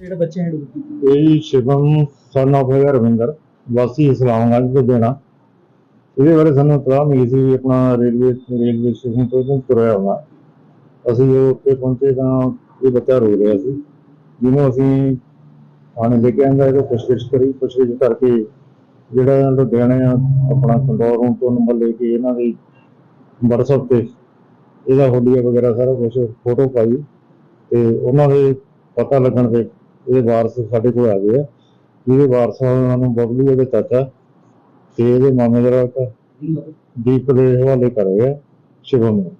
ਜਿਹੜਾ ਬੱਚੇ ਹੈ ਇਹ ਸ਼ਿਵਮ ਸਨ ਆਫ ਹੈਗਾ ਰਵਿੰਦਰ, ਵਾਸੀ ਇਸਲਾਮਾਬਾਦ ਤੋਂ ਦੇਣਾ ਇਹਦੇ ਬਾਰੇ ਸਾਨੂੰ ਇਤਲਾਹ ਮਿਲੀ ਸੀ ਵੀ ਆਪਣਾ ਰੇਲਵੇ ਰੇਲਵੇ ਸਟੇਸ਼ਨ ਤੋਂ ਇਹਨੂੰ ਤੁਰਿਆ ਆਉਣਾ। ਅਸੀਂ ਜਦੋਂ ਉੱਥੇ ਪਹੁੰਚੇ ਤਾਂ ਇਹ ਬੱਚਾ ਰੋ ਰਿਹਾ ਸੀ। ਜਿਹਨੂੰ ਅਸੀਂ ਥਾਣੇ ਲੈ ਕੇ ਆਂਦਾ, ਇਹਦਾ ਪੁੱਛਗਿੱਛ ਕਰੀ, ਪੁੱਛਗਿੱਛ ਕਰਕੇ ਜਿਹੜਾ ਲੁਧਿਆਣੇ ਆ, ਆਪਣਾ ਕੰਟਰੋਲ ਰੂਮ ਤੋਂ ਨੰਬਰ ਲੈ ਕੇ ਇਹਨਾਂ ਦੀ WhatsApp ਤੇ ਇਹਦਾ ਹੋਲੀਆ ਵਗੈਰਾ ਸਾਰਾ ਕੁਝ ਫੋਟੋ ਪਾਈ ਤੇ ਉਹਨਾਂ ਦੇ ਪਤਾ ਲੱਗਣ ਤੇ ਇਹਦੇ ਵਾਰਸ ਸਾਡੇ ਕੋਲ ਆ ਗਏ ਆ। ਜਿਹਦੇ ਵਾਰਸਾਂ ਨੂੰ ਬਬਲੂ ਇਹਦੇ ਚਾਚਾ ਤੇ ਇਹਦੇ ਮਾਮੇ ਦਾ ਲੜਕਾ ਦੀਪ ਦੇ ਹਵਾਲੇ ਕਰ ਰਹੇ ਆ ਸ਼ਿਵਮ। ਨੂੰ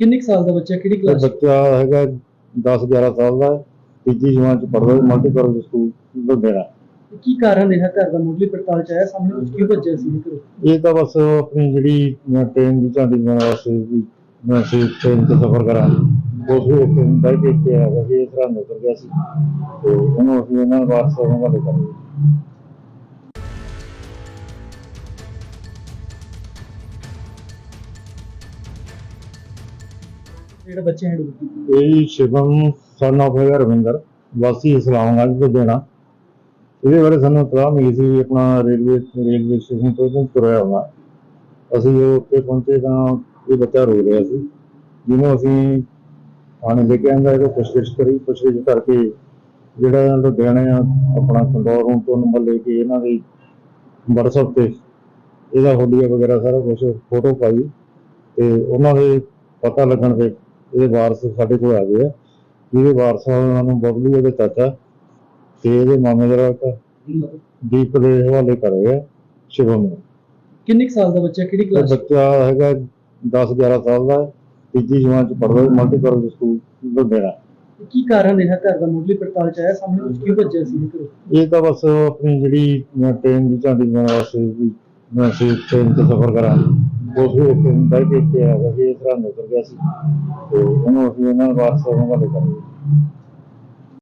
ਕਿੰਨੇ ਕੁ ਸਾਲ ਦਾ ਬੱਚਾ? ਕਿਹੜੀ ਇਹ ਕਲਾਸ ਬੱਚਾ ਹੈਗਾ 10 11 ਸਾਲ ਦਾ। ਤੀਜੀ ਜਮਾਤ ਚ ਪੜ੍ਹਦਾ ਮਲਟੀ ਪਰਪਸ ਸਕੂਲ ਲੁਧਿਆਣਾ ਕੀ ਕਾਰਨ ਰਿਹਾ ਘਰ ਦਾ ਮੁੱਢਲੀ ਪੜਤਾਲ ਚ ਆਇਆ? ਸਾਹਮਣੇ ਕੁਝ ਕਿਉਂ ਭੱਜਿਆ ਸੀ ਘਰੋਂ? ਇਹ ਤਾਂ ਬਸ ਆਪਣੀ ਜਿਹੜੀ ਟ੍ਰੇਨ ਦੀ ਝਾਂਡੀ ਬਣਾਉਣ ਵਾਸਤੇ ਵੀ ਮੈਂ ਸੀ ਟ੍ਰੇਨ ਤੇ ਸਫ਼ਰ ਕਰਾਂ। ਉਸ ਵਿੱਚ ਬੈਠ ਕੇ ਇੱਥੇ ਆ ਗਿਆ ਸੀ ਇਸ ਤਰ੍ਹਾਂ ਨਿਕਲ ਗਿਆ ਸੀ। ਤੇ ਉਹਨੂੰ ਅਸੀਂ ਵਾਰਸਾਂ ਨੂੰ ਹਵਾਲੇ ਕਰ ਦਿੱਤਾ ਜਿਹੜਾ ਬੱਚੇ ਹੈ ਡੁੱਬੇ ਇਹ ਸ਼ਿਵਮ ਸਨ ਆਫ ਰਵਿੰਦਰ ਵਾਸੀ ਇਸਲਾਮਾਬਾਦ ਤੋਂ ਦੇਣਾ। ਇਹਦੇ ਬਾਰੇ ਸਾਨੂੰ ਇਤਲਾਹ ਮਿਲੀ ਸੀ ਵੀ ਆਪਣਾ ਰੇਲਵੇ ਰੇਲਵੇ ਸਟੇਸ਼ਨ ਤੋਂ ਇਹਨੂੰ ਤੁਰਿਆ ਆਉਣਾ। ਅਸੀਂ ਜਦੋਂ ਉੱਥੇ ਪਹੁੰਚੇ ਤਾਂ ਇਹ ਬੱਚਾ ਰੋ ਰਿਹਾ ਸੀ। ਜਿਹਨੂੰ ਅਸੀਂ ਥਾਣੇ ਲੈ ਕੇ ਆਂਦਾ ਇਹਦਾ ਪੁੱਛਗਿੱਛ ਕਰੀ ਪੁੱਛਗਿੱਛ ਕਰਕੇ ਜਿਹੜਾ ਲੁਧਿਆਣੇ ਆ ਆਪਣਾ ਕੰਟਰੋਲ ਰੂਮ ਤੋਂ ਨੰਬਰ ਲੈ ਕੇ ਇਹਨਾਂ ਦੀ WhatsApp ਤੇ ਇਹਦਾ ਹੋਲੀਆ ਵਗੈਰਾ ਸਾਰਾ ਕੁਝ ਫੋਟੋ ਪਾਈ ਤੇ ਉਹਨਾਂ ਦੇ ਪਤਾ ਲੱਗਣ ਤੇ ਇਹਦੇ ਵਾਰਸ ਸਾਡੇ ਕੋਲ ਆ ਗਏ ਆ। ਜਿਹਦੇ ਵਾਰਸਾਂ ਉਹਨਾਂ ਨੂੰ ਬਬਲੂ ਇਹਦੇ ਚਾਚਾ ਤੇ ਇਹਦੇ ਮਾਮੇ ਦਾ ਲੜਕਾ ਦੀਪ ਦੇ ਹਵਾਲੇ ਕਰ ਰਹੇ ਸ਼ਿਵਮ ਨੂੰ। ਕਿੰਨੇ ਸਾਲ ਦਾ ਬੱਚਾ ਕਿਹੜੀ ਇਹ ਕਲਾਸ ਬੱਚਾ ਹੈਗਾ 10 11 ਸਾਲ ਦਾ ਤੀਜੀ ਜਮਾਤ ਚ ਪੜ੍ਹਦਾ ਮਲਟੀ ਪਰਪਸ ਸਕੂਲ ਲੁਧਿਆਣਾ। ਕੀ ਕਾਰਨ ਰਿਹਾ ਘਰ ਦਾ ਮੁੱਢਲੀ ਪੜਤਾਲ ਚ ਆਇਆ ਸਾਹਮਣੇ ਕੁਝ ਕਿਉਂ ਭੱਜਿਆ ਸੀ ਘਰੋਂ? ਇਹ ਤਾਂ ਬਸ ਆਪਣੀ ਜਿਹੜੀ ਟ੍ਰੇਨ ਦੀ ਝਾਂਡੀ ਬਣਾਉਣ ਵਾਸਤੇ ਵੀ ਮੈਂ ਸੀ ਟ੍ਰੇਨ ਤੇ ਸਫ਼ਰ ਕਰਾਂ। ਉਸ ਵਿੱਚ ਬੈਠ ਕੇ ਇੱਥੇ ਆ ਗਿਆ ਸੀ ਇਸ ਤਰ੍ਹਾਂ ਨਿਕਲ ਗਿਆ ਸੀ। ਤੇ ਉਹਨੂੰ ਅਸੀਂ ਵਾਰਸਾਂ ਨੂੰ ਹਵਾਲੇ ਕਰ ਦਿੱਤਾ